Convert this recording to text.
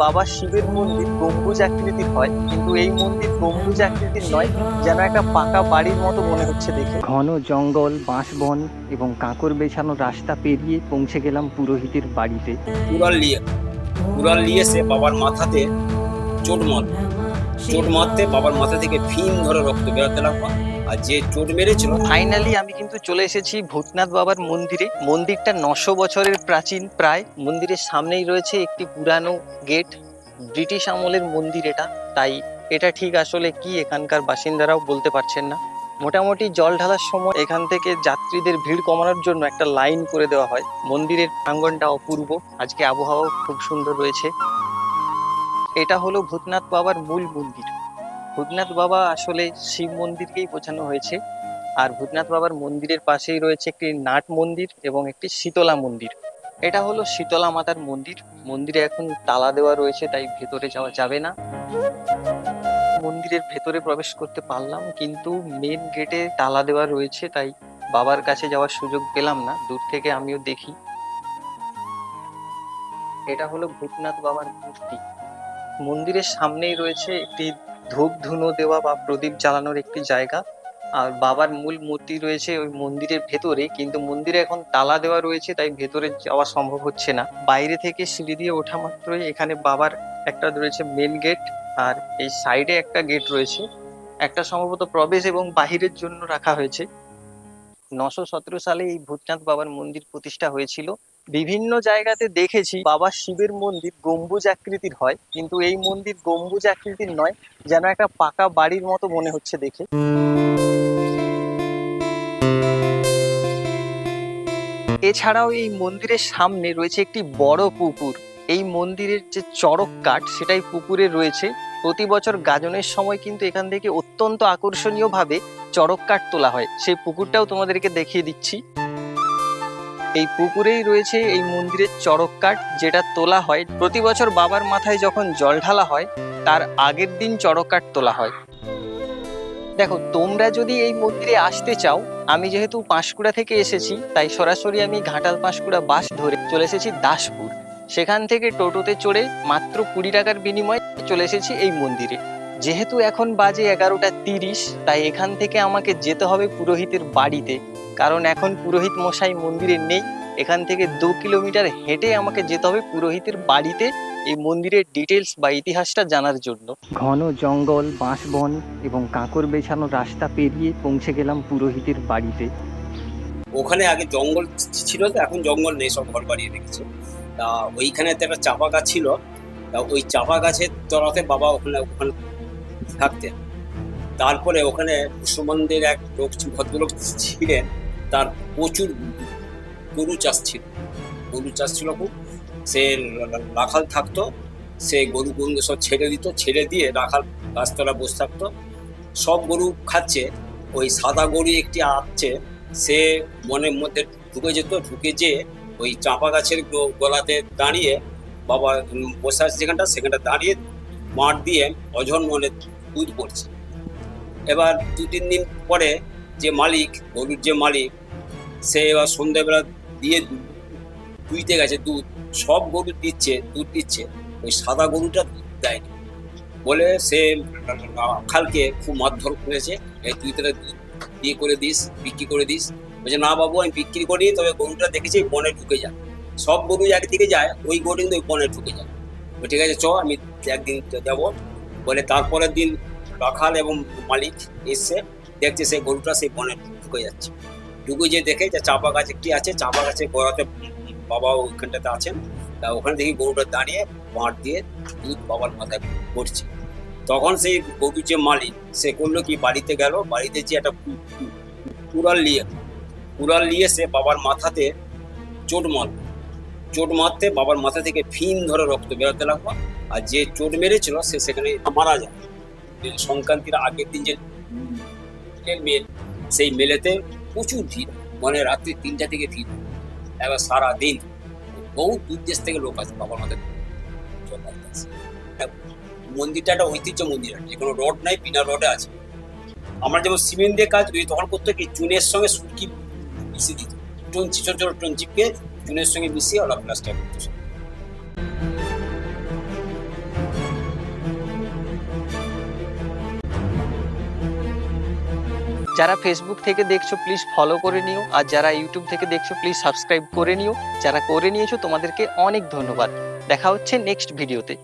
বাবা শিবের মন্দির গম্বুজ আকৃতির হয় কিন্তু এই মন্দির গম্বুজ আকৃতির নয় যেন একটা পাকা বাড়ির মতো মনে হচ্ছে দেখে। ঘন জঙ্গল বাঁশবন এবং কাঁকর বেছানো রাস্তা পেরিয়ে পৌঁছে গেলাম পুরোহিতের বাড়িতে। কুড়াল নিয়ে কুড়াল নিয়ে সে বাবার মাথাতে চোট মার চোট মারতে বাবার মাথা থেকে ফিন ধরে রক্ত বেরোতে লাগল। আর যে চোট মেরেছিল। ফাইনালি আমি কিন্তু চলে এসেছি ভূতনাথ বাবার মন্দিরে। মন্দিরটা নশো বছরের প্রাচীন প্রায়। মন্দিরের সামনেই রয়েছে একটি পুরানো গেট। ব্রিটিশ আমলের মন্দির এটা। তাই এটা ঠিক আসলে কি এখানকার বাসিন্দারাও বলতে পারছেন না। মোটামুটি জল ঢালার সময় এখান থেকে যাত্রীদের ভিড় কমানোর জন্য একটা লাইন করে দেওয়া হয়। মন্দিরের প্রাঙ্গনটা অপূর্ব। আজকে আবহাওয়াও খুব সুন্দর রয়েছে। এটা হলো ভূতনাথ বাবার মূল মন্দির। ভূতনাথ বাবা আসলে শিব মন্দিরকেই বোঝানো হয়েছে। আর ভূতনাথ বাবার মন্দিরের পাশেই রয়েছে একটি নাট মন্দির এবং একটি শীতলা মন্দির। এটা হলো শীতলা মাতার মন্দির। মন্দিরে এখন তালা দেওয়া রয়েছে, তাই ভেতরে যাওয়া যাবে না। মন্দিরের ভেতরে প্রবেশ করতে পারলাম, কিন্তু মেন গেটে তালা দেওয়া রয়েছে, তাই বাবার কাছে যাওয়ার সুযোগ পেলাম না। দূর থেকে আমিও দেখি। এটা হলো ভূতনাথ বাবার মূর্তি। মন্দিরের সামনেই রয়েছে একটি ধূপ ধুনো দেওয়া বা প্রদীপ জ্বালানোর একটি জায়গা। আর বাবার মূল মূর্তি রয়েছে ওই মন্দিরের ভেতরে, কিন্তু মন্দিরে এখন তালা দেওয়া রয়েছে, তাই ভেতরে যাওয়া সম্ভব হচ্ছে না। বাইরে থেকে সিঁড়ি দিয়ে ওঠা মাত্রই এখানে বাবার একটা রয়েছে মেন গেট আর এই সাইডে একটা গেট রয়েছে। একটা সম্ভবত প্রবেশ এবং বাহিরের জন্য রাখা হয়েছে। নশো সতেরো সালে এই ভূতনাথ বাবার মন্দির প্রতিষ্ঠা হয়েছিল। বিভিন্ন জায়গাতে দেখেছি বাবা শিবের মন্দির গম্বুজ আকৃতির হয়, কিন্তু এই মন্দির গম্বুজ আকৃতির নয়, যেন একটা পাকা বাড়ির মতো মনে হচ্ছে দেখে। এছাড়াও এই মন্দিরের সামনে রয়েছে একটি বড় পুকুর। এই মন্দিরের যে চড়ক কাঠ, সেটাই পুকুরে রয়েছে। প্রতি বছর গাজনের সময় কিন্তু এখান থেকে অত্যন্ত আকর্ষণীয় ভাবে চড়ক কাঠ তোলা হয়। সেই পুকুরটাও তোমাদেরকে দেখিয়ে দিচ্ছি। এই পুকুরেই রয়েছে এই মন্দিরের চড়ক কাঠ, যেটা তোলা হয়। প্রতি বছর বাবার মাথায় যখন জল ঢালা হয়, তার আগের দিন চড়ক কাঠ তোলা হয়। দেখো, তোমরা যদি এই মন্দিরে আসতে চাও, আমি যেহেতু পাঁশকুড়া থেকে এসেছি, তাই সরাসরি আমি ঘাটাল পাঁশকুড়া বাস ধরে চলে এসেছি দাসপুর। সেখান থেকে টোটোতে চড়ে মাত্র কুড়ি টাকার বিনিময়ে চলে এসেছি এই মন্দিরে। যেহেতু এখন বাজে এগারোটা তিরিশ তাই এখান থেকে আমাকে যেতে হবে পুরোহিতের বাড়িতে। কারণ এখন পুরোহিত মশাই মন্দিরে নেই। এখান থেকে দু কিলোমিটার হেঁটে আমাকে যেতে হবে পুরোহিতের বাড়িতে এই মন্দিরের ডিটেলস বা ইতিহাসটা জানার জন্য। ঘন জঙ্গল বাঁশবন এবং কাঁকর বেছানো রাস্তা পেরিয়ে পৌঁছে গেলাম পুরোহিতের বাড়িতে। ওখানে আগে জঙ্গল ছিল তো এখন জঙ্গল নেই সব ঘর বাড়িয়ে রেখেছে। তা ওইখানে তো একটা চাপা গাছ ছিল। তা ওই চাপা গাছের তলাতে বাবা ওখানে ওখানে থাকতেন। তারপরে ওখানে মুসলমানদের এক লোক ভদ্রলোক ছিলেন, তার প্রচুর গরু চাষ ছিল। গরু চাষ ছিল খুব। সে রাখাল থাকতো, সে গরু গরু সব ছেড়ে দিত, ছেড়ে দিয়ে রাখাল গাছতলা বসে থাকতো। সব গরু খাচ্ছে, ওই সাদা গরু একটি আসছে সে মনের মধ্যে ঢুকে যেত, ঢুকে যেয়ে ওই চাঁপা গাছের গলাতে দাঁড়িয়ে বাবা বসে আছে যেখানটা, সেখানটা দাঁড়িয়ে মাঠ দিয়ে অঝর মনে দুধ পড়ছে এবার দু তিন দিন পরে যে মালিক, গরুর যে মালিক, সে এবার সন্ধ্যেবেলা দিয়ে দুইতে গেছে দুধ, সব গরু দিচ্ছে, দুধ দিচ্ছে, ওই সাদা গরুটা দুধ দেয়নি। বলে সে খালকে খুব মারধর করেছে এই তুই তাহলে দুধ দিয়ে করে দিস, বিক্রি করে দিস। বলছে, না বাবু, আমি বিক্রি করি তবে গরুটা দেখেছি বনে ঢুকে যায়। সব গরু একদিকে যায়, ওই গরু কিন্তু ওই বনে ঢুকে যায়। ঠিক আছে, চ, আমি একদিন যাব বলে তারপরের দিন রাখাল এবং মালিক এসছে দেখছে সেই গরুটা সেই বনে ঢুকে যাচ্ছে। ঢুকে যে দেখে যে চাপা গাছ একটি আছে? চাপা গাছে গোড়াতে বাবা ওইখানটাতে আছেন। তা ওখানে দেখি গরুটা দাঁড়িয়ে মাঠ দিয়ে দুধ বাবার মাথায় পড়ছে তখন সেই গরুর যে মালিক, সে করল কি? বাড়িতে গেল, বাড়িতে যে একটা কুড়াল নিয়ে কুড়াল নিয়ে সে বাবার মাথাতে চোট মারল। চোট মারতে বাবার মাথা থেকে ফিন ধরে রক্ত বেরোতে লাগল। আর যে চোট মেরেছিল সে সেখানে মারা যায়। যে সংক্রান্তির আগের দিন যে মেল, সেই মেলেতে প্রচুর ভিড় মানে রাত্রি তিনটা থেকে ভিড়। এবার সারা দিন বহু দূর দেশ থেকে লোক আছে বাবার ঢালতে আসে। মন্দিরটা একটা ঐতিহ্য মন্দির আছে কোনো রড নাই, বিনা রডে আছে। আমরা যেমন সিমেন্ট দিয়ে কাজ করি, তখন করতে কি চুনের সঙ্গে সুটকি মিশিয়ে দিত। টন ছোট ছোট চিপকে চুনের সঙ্গে মিশিয়ে ওরা প্লাস্টার করতো। যারা ফেসবুক থেকে দেখছ প্লিজ ফলো করে নিও। আর যারা ইউটিউব থেকে দেখছ প্লিজ সাবস্ক্রাইব করে নিও। যারা করে নিয়েছো, তোমাদেরকে অনেক ধন্যবাদ। দেখা হচ্ছে নেক্সট ভিডিওতে